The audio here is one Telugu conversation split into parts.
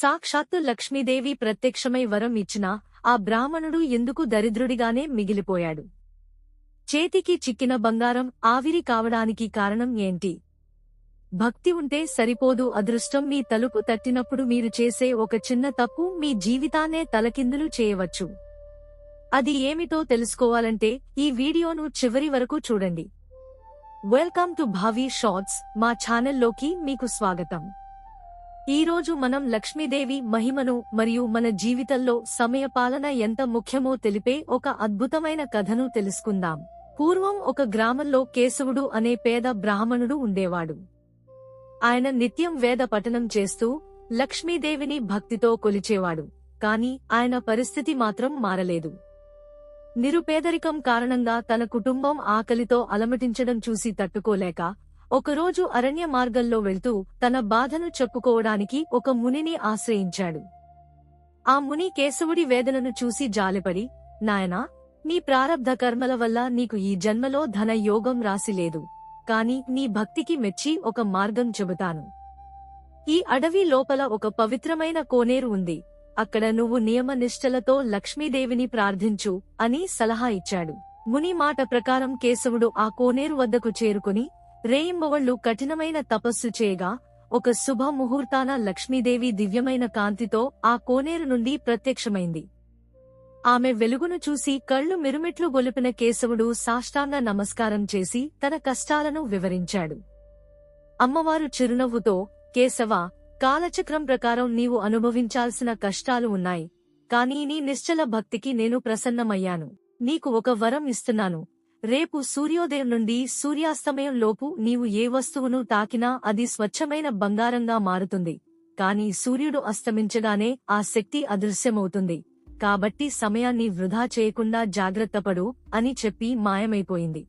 సాక్షాత్తు లక్ష్మీదేవి ప్రత్యక్షమై వరం ఇచ్చినా ఆ బ్రాహ్మణుడు ఎందుకు దరిద్రుడిగానే మిగిలిపోయాడు? చేతికి చిక్కిన బంగారం ఆవిరి కావడానికి కారణం ఏంటి? భక్తి ఉంటే సరిపోదు అదృష్టం మీ తలుపు తట్టినప్పుడు మీరు చేసే ఒక చిన్న తప్పు మీ జీవితాన్నే తలకిందులు చేయవచ్చు. అది ఏమిటో తెలుసుకోవాలంటే ఈ వీడియోను చివరి వరకు చూడండి. వెల్కమ్ టు భావి షార్ట్స్ మా ఛానల్లోకి మీకు స్వాగతం. ఈ రోజు మనం లక్ష్మీదేవి మహిమను మరియు మన జీవితంలో సమయపాలన ఎంత ముఖ్యమో తెలిపే ఒక అద్భుతమైన కథను తెలుసుకుందాం. పూర్వం ఒక గ్రామంలో కేశవుడు అనే పేద బ్రాహ్మణుడు ఉండేవాడు. ఆయన నిత్యం వేద పఠనం చేస్తూ లక్ష్మీదేవిని భక్తితో కొలిచేవాడు కాని ఆయన పరిస్థితి మాత్రం మారలేదు. నిరుపేదరికం కారణంగా తన కుటుంబం ఆకలితో అలమటించడం చూసి తట్టుకోలేక ఒకరోజు అరణ్య మార్గంలో వెళ్తూ తన బాధను చెప్పుకోవడానికి ఒక మునిని ఆశ్రయించాడు. ఆ ముని కేశవుడి వేదనను చూసి జాలిపడి నాయనా నీ ప్రారబ్ధ కర్మల వల్ల నీకు ఈ జన్మలో ధన యోగం రాసిలేదు కాని నీ భక్తికి మెచ్చి ఒక మార్గం చెబుతాను. ఈ అడవి లోపల ఒక పవిత్రమైన కోనేరు ఉంది. అక్కడ నువ్వు నియమనిష్టలతో లక్ష్మీదేవిని ప్రార్థించు అని సలహా ఇచ్చాడు. ముని మాట ప్రకారం కేశవుడు ఆ కోనేరు వద్దకు చేరుకుని రేయింబవళ్ళు కఠినమైన తపస్సు చేయగా ఒక శుభ ముహూర్తాన లక్ష్మీదేవి దివ్యమైన కాంతితో ఆ కోనేరు నుండి ప్రత్యక్షమైంది. ఆమె వెలుగును చూసి కళ్ళు మిరుమిట్లు గొలిపిన కేశవుడు సాష్టాంగ నమస్కారం చేసి తన కష్టాలను వివరించాడు. అమ్మవారు చిరునవ్వుతో కేశవ కాలచక్రం ప్రకారం నీవు అనుభవించాల్సిన కష్టాలు ఉన్నాయి. కానీ నీ నిశ్చల భక్తికి నేను ప్రసన్నమయ్యాను. నీకు ఒక వరం ఇస్తున్నాను. రేపు సూర్యోదయం నుండి సూర్యాస్తమయం లోపు నీవు ఏ వస్తువును తాకినా అది స్వచ్ఛమైన బంగారంగా మారుతుంది. కాని సూర్యుడు అస్తమించగానే ఆ శక్తి అదృశ్యమవుతుంది. కాబట్టి సమయాన్ని వృధా చేయకుండా జాగ్రత్తపడు అని చెప్పి మాయమైపోయింది.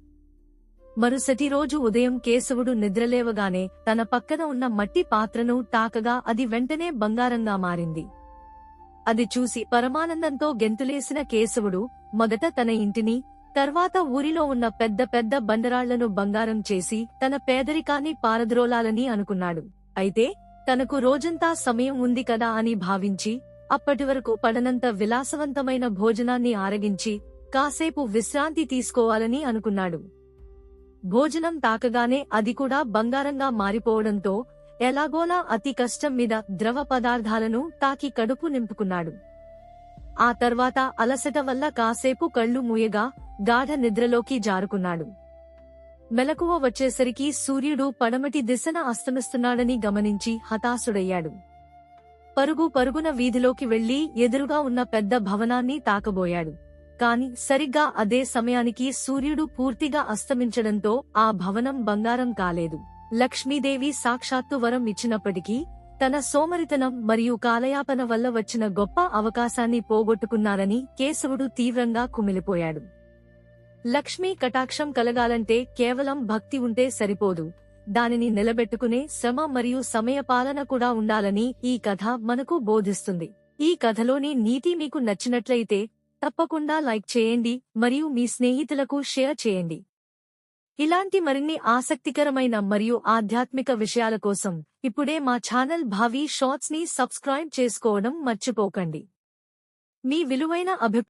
మరుసటి రోజు ఉదయం కేశవుడు నిద్రలేవగానే తన పక్కన ఉన్న మట్టి పాత్రను తాకగా అది వెంటనే బంగారంగా మారింది. అది చూసి పరమానందంతో గెంతులేసిన కేశవుడు మొదట తన ఇంటిని తర్వాత ఊరిలో ఉన్న పెద్ద పెద్ద బండరాళ్ళను బంగారం చేసి తన పేదరికాన్ని పారద్రోలాలని అనుకున్నాడు. అయితే తనకు రోజంతా సమయం ఉంది కదా అని భావించి అప్పటివరకు పడనంత విలాసవంతమైన భోజనాన్ని ఆరగించి కాసేపు విశ్రాంతి తీసుకోవాలని అనుకున్నాడు. భోజనం తాకగానే అది కూడా బంగారంగా మారిపోవడంతో ఎలాగోలా అతి కష్టం మీద ద్రవ పదార్థాలను తాకి కడుపు నింపుకున్నాడు. ఆ తర్వాత అలసట వల్ల కాసేపు కళ్ళు మూయగా గాఢ నిద్రలోకి జారుకున్నాడు. మెలకువ వచ్చేసరికి సూర్యుడు పడమటి దిశన అస్తమిస్తున్నాడని గమనించి హతాశుడయ్యాడు. పరుగు పరుగున వీధిలోకి వెళ్ళి ఎదురుగా ఉన్న పెద్ద భవనాన్ని తాకబోయాడు. కాని సరిగ్గా అదే సమయానికి సూర్యుడు పూర్తిగా అస్తమించడంతో ఆ భవనం బంగారం కాలేదు. లక్ష్మీదేవి సాక్షాత్తు వరం ఇచ్చినప్పటికీ తన సోమరితనం మరియు కాలయాపన వల్ల వచ్చిన గొప్ప అవకాశాన్ని పోగొట్టుకున్నారని కేశవుడు తీవ్రంగా కుమిలిపోయాడు. లక్ష్మీ కటాక్షం కలగాలంటే కేవలం భక్తి ఉంటే సరిపోదు. దానిని నిలబెట్టుకునే శ్రమ మరియు సమయపాలన కూడా ఉండాలని ఈ కథ మనకు బోధిస్తుంది. ఈ కథలోని నీతి మీకు నచ్చినట్లయితే తప్పకుండా లైక్ చేయండి మరియు మీ స్నేహితులకు షేర్ చేయండి. ఇలాంటి మరిన్ని ఆసక్తికరమైన మరియు ఆధ్యాత్మిక విషయాల కోసం ఇప్పుడే మా ఛానల్ భావి షార్ట్స్ని సబ్స్క్రైబ్ చేసుకోవడం మర్చిపోకండి. మీ విలువైన అభిప్రాయం